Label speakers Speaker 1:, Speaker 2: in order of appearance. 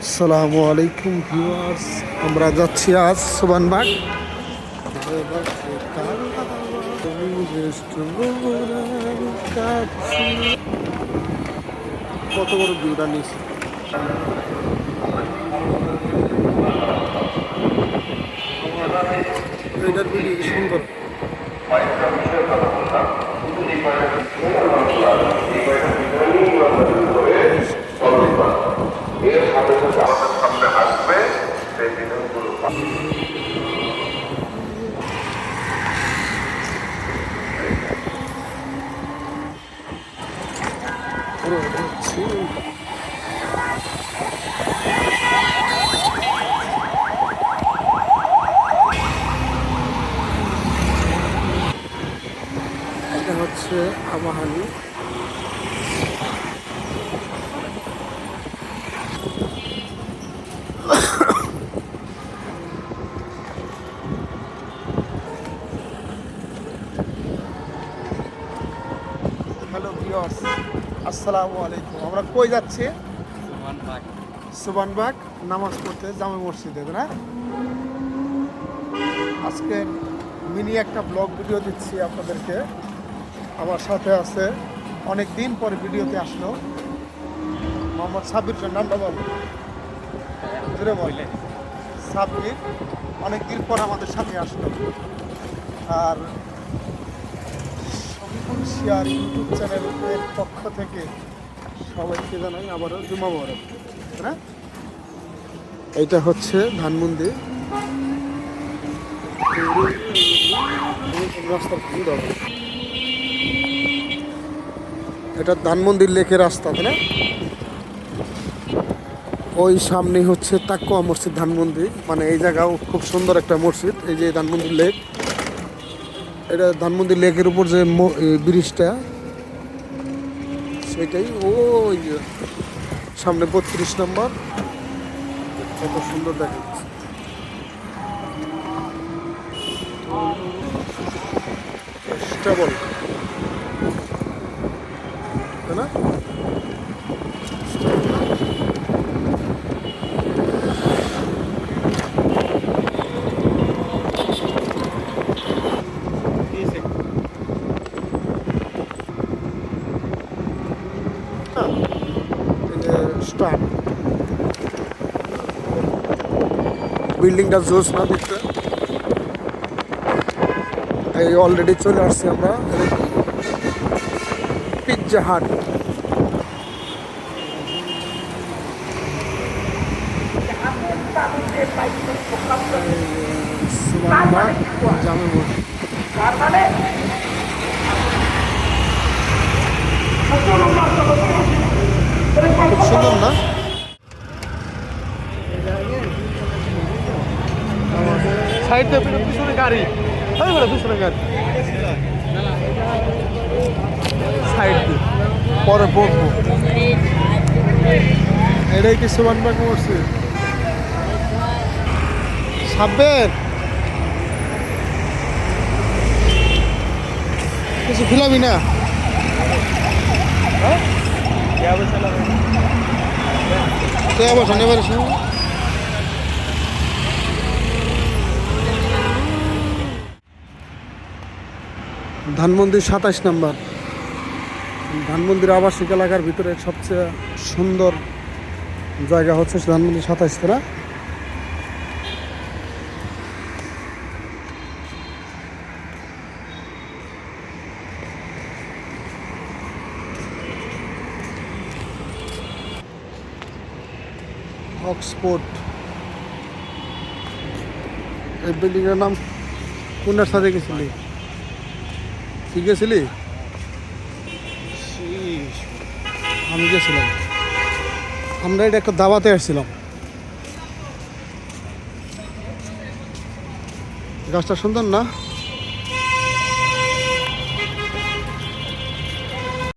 Speaker 1: আসসালামু আলাইকুম ভিউয়ার্স আমরা যাচ্ছি আজ সুবানবাগ কত বড় ভিউটা নিয়েছি। এটার সুন্দর
Speaker 2: এর সাথে সাথে আমাদের সামনে আসবে সেই বিধানগুলো
Speaker 1: পুরো হচ্ছে এটা হচ্ছে আমাহানি হ্যালো ভিউয়ার্স আসসালামু আলাইকুম। আমরা কই যাচ্ছি? সুবানবাগ নামাজ পড়তে জামে মসজিদে না? আজকে মিনি একটা ব্লগ ভিডিও দিচ্ছি আপনাদেরকে। আমার সাথে আছে অনেক দিন পরে ভিডিওতে আসলো। মোহাম্মদ সাব্বির নামটা বল জোরে বলে। সাব্বির অনেক দিন পর আমাদের সাথে আসলো। আর শিয়ার ইউটিউব চ্যানেলের পক্ষ থেকে সবাইকে জানাই আবারও জুমা মোবারক না? এইটা হচ্ছে ধানমন্দি রাস্তার ভিড় এটা ধানমন্দির লেকের রাস্তা, তাই না? ওই সামনে হচ্ছে তাকুয়া মসজিদ ধানমন্দির মানে এই জায়গাও খুব সুন্দর একটা মসজিদ, এই যে ধানমন্দির লেক। এটা ধানমন্দির লেকের উপর যে ব্রিজটা, সেটাই। ওই সামনে বত্রিশ নম্বর। কত সুন্দর দেখা যাচ্ছে। স্টেবল তাই না? স্টার্ট বিল্ডিংটা জোস না দেখতে। এই অলরেডি চলে আসছি আমরা। পিৎজা হাট মসজিদ খুব সুন্দর না সাইড দিয়ে পিছনে গাড়ি। ওই বলে পিছনে গাড়ি। সাইড দিয়ে। পরে বসবো এটাই কি সুবানবাগ করছে? সাব্বের! কিছু খিলাবি না? তুই আবার শনিবার ধানমন্দির সাতাশ নাম্বার। ধানমন্দির আবাসিক এলাকার ভিতরে সবচেয়ে সুন্দর জায়গা হচ্ছে ধানমন্দির সাতাশ তারা অক্সফোর্ড। এই বিল্ডিংয়ের নাম কোনটার সাথে গেছিলি ঠিক গেছিলি? আমি গেছিলাম। আমরা এটা একটা দাবাতে আসছিলাম। গাছটা সুন্দর না?